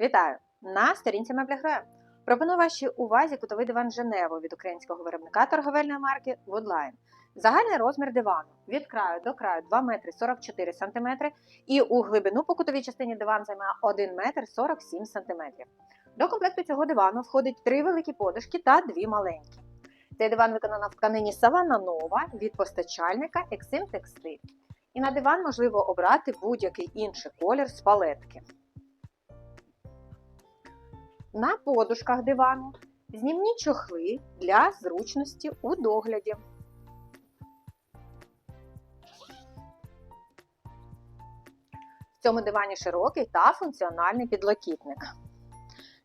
Вітаю! На сторінці Меблягра. Пропоную вашій увазі кутовий диван Женево від українського виробника торговельної марки Woodline. Загальний розмір дивану від краю до краю 2 метри 44 см і у глибину по кутовій частині диван займає 1 метр 47 см. До комплекту цього дивану входить три великі подушки та дві маленькі. Цей диван виконано в тканині Savannah Nova від постачальника Exim Textile. І на диван можливо обрати будь-який інший колір з палетки. На подушках дивану знімні чохли для зручності у догляді. В цьому дивані широкий та функціональний підлокітник.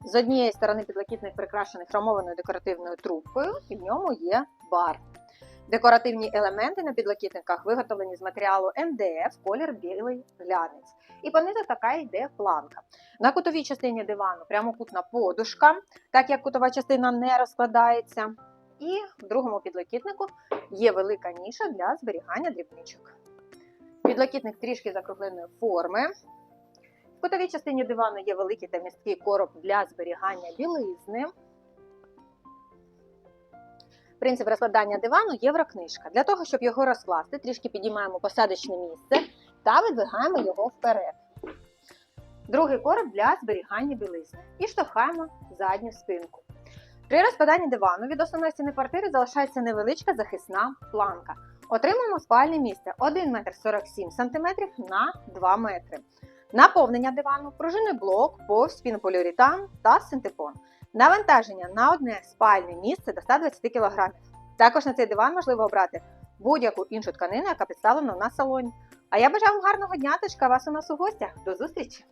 З однієї сторони підлокітник прикрашений хромованою декоративною трубкою, і в ньому є бар. Декоративні елементи на підлокітниках виготовлені з матеріалу МДФ, колір білий глянець. І понизу така йде планка. На кутовій частині дивану прямокутна подушка, так як кутова частина не розкладається. І в другому підлокітнику є велика ніша для зберігання дрібничок. Підлокітник трішки закругленої форми. В кутовій частині дивану є великий та місткий короб для зберігання білизни. Принцип розкладання дивану єврокнижка. Для того, щоб його розкласти, трішки підіймаємо посадочне місце та видвигаємо його вперед. Другий короб для зберігання білизни. І штовхаємо задню спинку. При розкладанні дивану від основної стіни квартири залишається невеличка захисна планка. Отримуємо спальне місце 1 метр 47 см на 2 метри. Наповнення дивану, пружинний блок, повз пінополіуретан та синтепон. Навантаження на одне спальне місце до 120 кг. Також на цей диван можливо обрати будь-яку іншу тканину, яка представлена в салоні. А я бажаю вам гарного дня, точка вас у нас у гостях. До зустрічі!